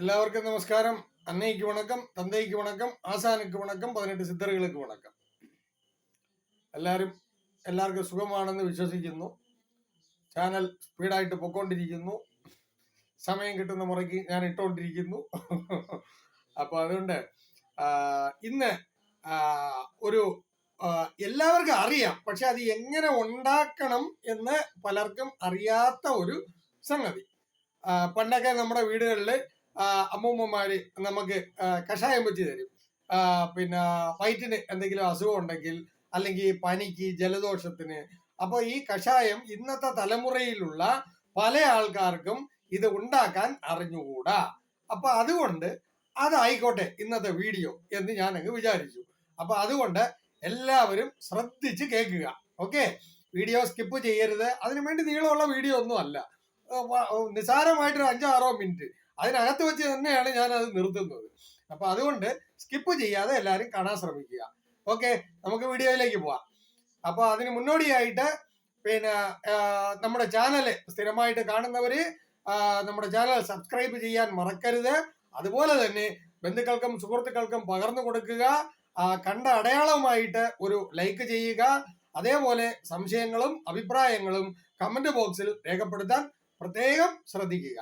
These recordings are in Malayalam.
എല്ലാവർക്കും നമസ്കാരം. അന്നയ്ക്ക് വണക്കം തന്തയ്ക്ക് വണക്കം ஆசானுக்கு വണക്കം പതിനെട്ട് സിദ്ധറുകൾക്ക് വണക്കം. എല്ലാവരും എല്ലാവർക്കും സുഖമാണെന്ന് വിശ്വസിക്കുന്നു. ചാനൽ സ്പീഡായിട്ട് പൊക്കോണ്ടിരിക്കുന്നു. സമയം കിട്ടുന്ന മുറയ്ക്ക് ഞാൻ ഇട്ടുകൊണ്ടിരിക്കുന്നു അപ്പോൾ അതുകൊണ്ട് ഇന്ന് ഒരു എല്ലാവർക്കും അറിയാം. പക്ഷെ അത് എങ്ങനെ ഉണ്ടാക്കണം എന്ന് പലർക്കും അറിയാത്ത ഒരു സംഗതി. പണ്ടൊക്കെ നമ്മുടെ വീടുകളിൽ അമ്മൂമ്മമാര് നമുക്ക് കഷായം വെച്ച് തരും. പിന്നെ വയറ്റിന് എന്തെങ്കിലും അസുഖം ഉണ്ടെങ്കിൽ അല്ലെങ്കിൽ പനിക്ക് ജലദോഷത്തിന്. അപ്പോൾ ഈ കഷായം ഇന്നത്തെ തലമുറയിലുള്ള പല ആൾക്കാർക്കും ഇത് ഉണ്ടാക്കാൻ അറിഞ്ഞുകൂടാ. അപ്പൊ അതുകൊണ്ട് അതായിക്കോട്ടെ ഇന്നത്തെ വീഡിയോ എന്ന് ഞാൻ അങ്ങ് വിചാരിച്ചു. അപ്പൊ അതുകൊണ്ട് എല്ലാവരും ശ്രദ്ധിച്ച് കേൾക്കുക. ഓക്കെ? വീഡിയോ സ്കിപ്പ് ചെയ്യരുത്. അതിനു വേണ്ടി നീളമുള്ള വീഡിയോ ഒന്നും അല്ല. നിസാരമായിട്ടൊരു അഞ്ചോ ആറോ മിനിറ്റ്. അതിനകത്ത് വെച്ച് തന്നെയാണ് ഞാൻ അത് നിർത്തുന്നത്. അപ്പൊ അതുകൊണ്ട് സ്കിപ്പ് ചെയ്യാതെ എല്ലാവരും കാണാൻ ശ്രമിക്കുക. ഓക്കെ നമുക്ക് വീഡിയോയിലേക്ക് പോവാം. അപ്പൊ അതിന് മുന്നോടിയായിട്ട് പിന്നെ നമ്മുടെ ചാനൽ സ്ഥിരമായിട്ട് കാണുന്നവര് നമ്മുടെ ചാനൽ സബ്സ്ക്രൈബ് ചെയ്യാൻ മറക്കരുത്. അതുപോലെ തന്നെ ബന്ധുക്കൾക്കും സുഹൃത്തുക്കൾക്കും പകർന്നു കൊടുക്കുക. കണ്ട അടയാളമായിട്ട് ഒരു ലൈക്ക് ചെയ്യുക. അതേപോലെ സംശയങ്ങളും അഭിപ്രായങ്ങളും കമന്റ് ബോക്സിൽ രേഖപ്പെടുത്താൻ പ്രത്യേകം ശ്രദ്ധിക്കുക.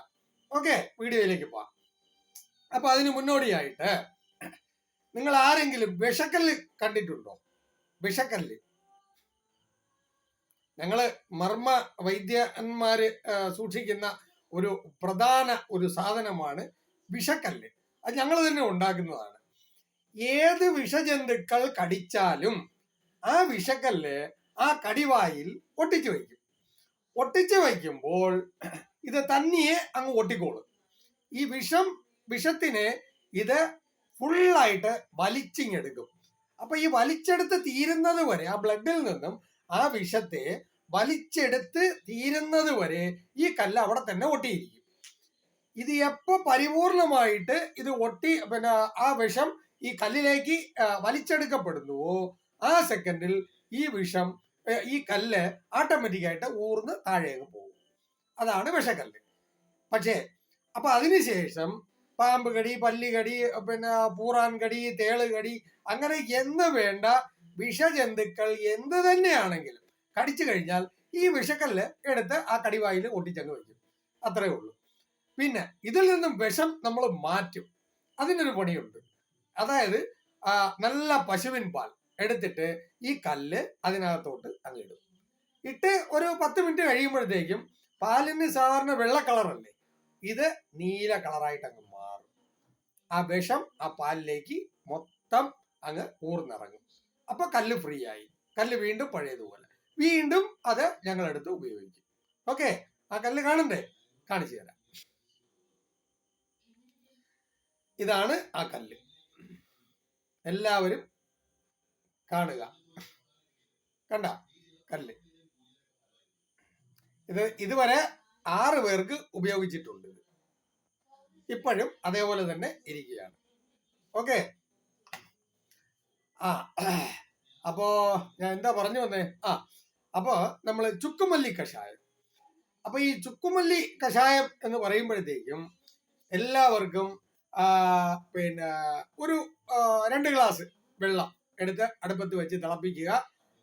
ഓക്കെ വീഡിയോയിലേക്ക് പോവാം. അപ്പൊ അതിന് മുന്നോടിയായിട്ട് നിങ്ങൾ ആരെങ്കിലും വിഷക്കല്ല് കണ്ടിട്ടുണ്ടോ? വിഷക്കല്ല് ഞങ്ങൾ മർമ്മ വൈദ്യന്മാര് സൂക്ഷിക്കുന്ന ഒരു പ്രധാന ഒരു സാധനമാണ് വിഷക്കല്ല് അത് ഞങ്ങൾ തന്നെ ഉണ്ടാക്കുന്നതാണ്. ഏത് വിഷജന്തുക്കൾ കടിച്ചാലും ആ വിഷക്കല്ല് ആ കടിവായിൽ ഒട്ടിച്ചു വയ്ക്കും. ഒട്ടിച്ചു വയ്ക്കുമ്പോൾ ഇത് തന്നിയെ അങ്ങ് ഒട്ടിക്കോളും. ഈ വിഷം വിഷത്തിനെ ഇത് ഫുള്ളായിട്ട് വലിച്ചിങ്ങെടുക്കും. അപ്പൊ ഈ വലിച്ചെടുത്ത് തീരുന്നത് വരെ ആ ബ്ലഡിൽ നിന്നും ആ വിഷത്തെ വലിച്ചെടുത്ത് തീരുന്നത് വരെ ഈ കല്ല് അവിടെ തന്നെ ഒട്ടിയിരിക്കും. ഇത് എപ്പോ പരിപൂർണമായിട്ട് ഇത് ഒട്ടി പിന്നെ ആ വിഷം ഈ കല്ലിലേക്ക് വലിച്ചെടുക്കപ്പെടുന്നുവോ ആ സെക്കൻഡിൽ ഈ വിഷം ഈ കല്ല് ഓട്ടോമാറ്റിക്കായിട്ട് ഊർന്ന് താഴേക്ക് പോകും. അതാണ് വിഷക്കല്ല് പക്ഷേ അപ്പൊ അതിനുശേഷം പാമ്പ് കടി പല്ലികടി പിന്നെ പൂറാൻ കടി തേൾ കടി അങ്ങനെ എന്ന് വേണ്ട വിഷജന്തുക്കൾ എന്ത് തന്നെയാണെങ്കിലും കടിച്ചു കഴിഞ്ഞാൽ ഈ വിഷക്കല്ല് എടുത്ത് ആ കടിവായിൽ ഒട്ടിച്ചങ്ങ് വെക്കും അത്രേ ഉള്ളൂ. പിന്നെ ഇതിൽ നിന്നും വിഷം നമ്മൾ മാറ്റും. അതിനൊരു പണിയുണ്ട്. അതായത് നല്ല പശുവിൻ പാൽ എടുത്തിട്ട് ഈ കല്ല് അതിനകത്തോട്ട് അങ്ങ് ഇടും. ഇട്ട് ഒരു പത്ത് മിനിറ്റ് കഴിയുമ്പോഴത്തേക്കും പാലിന് സാധാരണ വെള്ള കളറല്ലേ? ഇത് നീല കളറായിട്ട് അങ്ങ് മാറും. ആ വിഷം ആ പാലിലേക്ക് മൊത്തം അങ്ങ് ഊർന്നിറങ്ങും. അപ്പൊ കല്ല് ഫ്രീ ആയി. കല്ല് വീണ്ടും പഴയതുപോലെ. വീണ്ടും അത് ഞങ്ങൾ എടുത്ത് ഉപയോഗിക്കും. ഓക്കെ? ആ കല്ല് കാണണ്ടേ? കാണിച്ചു തരാം. ഇതാണ് ആ കല്ല്. എല്ലാവരും കാണുക. കണ്ട? കല്ല്. ഇത് ഇതുവരെ ആറ് പേർക്ക് ഉപയോഗിച്ചിട്ടുണ്ട്. ഇപ്പോഴും അതേപോലെ തന്നെ ഇരിക്കുകയാണ്. ഓക്കെ? ആ അപ്പോ ഞാൻ എന്താ പറഞ്ഞു വന്നേ? ആ അപ്പോ നമ്മൾ ചുക്കുമല്ലി കഷായം. അപ്പൊ ഈ ചുക്കുമല്ലി കഷായം എന്ന് പറയുമ്പോഴത്തേക്കും എല്ലാവർക്കും പിന്നെ ഒരു രണ്ട് ഗ്ലാസ് വെള്ളം എടുത്ത് അടുപ്പത്ത് വെച്ച് തിളപ്പിക്കുക.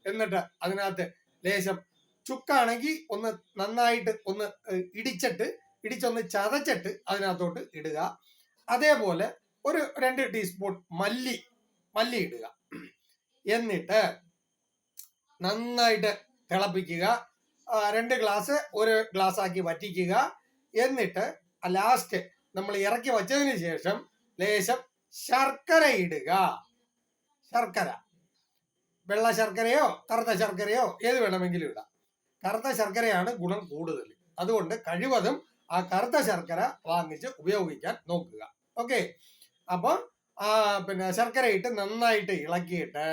എന്നിട്ട് അതിനകത്ത് ലേശം ചുക്കാണെങ്കിൽ ഒന്ന് നന്നായിട്ട് ഒന്ന് ഇടിച്ചിട്ട് ഇടിച്ചൊന്ന് ചതച്ചിട്ട് അതിനകത്തോട്ട് ഇടുക. അതേപോലെ ഒരു രണ്ട് ടീസ്പൂൺ മല്ലി മല്ലി ഇടുക. എന്നിട്ട് നന്നായിട്ട് തിളപ്പിക്കുക. രണ്ട് ഗ്ലാസ് ഒരു ഗ്ലാസ് ആക്കി വറ്റിക്കുക. എന്നിട്ട് ലാസ്റ്റ് നമ്മൾ ഇറക്കി വച്ചതിന് ശേഷം ലേശം ശർക്കര ഇടുക. ശർക്കര. വെള്ള ശർക്കരയോ കറുത്ത ശർക്കരയോ ഏത് വേണമെങ്കിലും ഇടാം. കറുത്ത ശർക്കരയാണ് ഗുണം കൂടുതൽ. അതുകൊണ്ട് കഴിവതും ആ കറുത്ത ശർക്കര വാങ്ങിച്ച് ഉപയോഗിക്കാൻ നോക്കുക. ഓക്കെ? അപ്പൊ ആ പിന്നെ ശർക്കര ഇട്ട് നന്നായിട്ട് ഇളക്കിയിട്ട്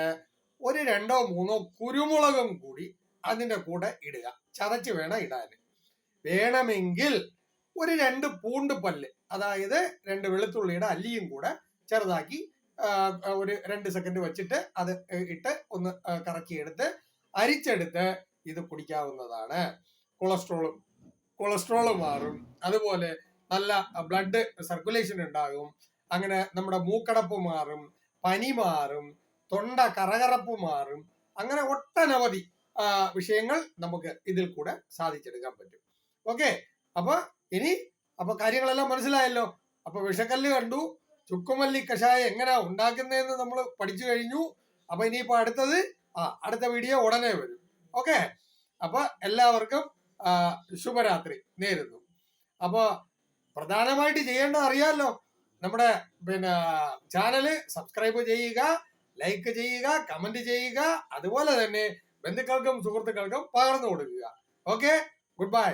ഒരു രണ്ടോ മൂന്നോ കുരുമുളകും കൂടി അതിന്റെ കൂടെ ഇടുക. ചതച്ച് വേണം ഇടാൻ. വേണമെങ്കിൽ ഒരു രണ്ട് പൂണ്ട് പല്ല് അതായത് രണ്ട് വെളുത്തുള്ളിയുടെ അല്ലിയും കൂടെ ചെറുതാക്കി ഒരു രണ്ട് സെക്കൻഡ് വെച്ചിട്ട് അത് ഇട്ട് ഒന്ന് കറക്കിയെടുത്ത് അരിച്ചെടുത്ത് ഇത് കുടിക്കാവുന്നതാണ്. കൊളസ്ട്രോളും കൊളസ്ട്രോൾ മാറും. അതുപോലെ നല്ല ബ്ലഡ് സർക്കുലേഷൻ ഉണ്ടാകും. അങ്ങനെ നമ്മുടെ മൂക്കടപ്പ് മാറും പനി മാറും തൊണ്ട കറകറപ്പ് മാറും. അങ്ങനെ ഒട്ടനവധി വിഷയങ്ങൾ നമുക്ക് ഇതിൽ കൂടെ സാധിച്ചെടുക്കാൻ പറ്റും. ഓക്കെ? അപ്പൊ ഇനി അപ്പൊ കാര്യങ്ങളെല്ലാം മനസ്സിലായല്ലോ? അപ്പൊ വിഷക്കല്ല് കണ്ടു. ചുക്കുമല്ലി കഷായം എങ്ങനെയാ ഉണ്ടാക്കുന്നതെന്ന് നമ്മൾ പഠിച്ചു കഴിഞ്ഞു. അപ്പൊ ഇനിയിപ്പോ അടുത്തത് ആ അടുത്ത വീഡിയോ ഉടനെ വരും. ഓക്കെ? അപ്പൊ എല്ലാവർക്കും ശുഭരാത്രി നേരുന്നു. അപ്പൊ പ്രധാനമായിട്ട് ചെയ്യേണ്ടത് അറിയാമല്ലോ നമ്മുടെ പിന്നെ ചാനൽ സബ്സ്ക്രൈബ് ചെയ്യുക ലൈക്ക് ചെയ്യുക കമന്റ് ചെയ്യുക അതുപോലെ തന്നെ ബന്ധുക്കൾക്കും സുഹൃത്തുക്കൾക്കും പകർന്നു കൊടുക്കുക. ഓക്കെ? Good bye.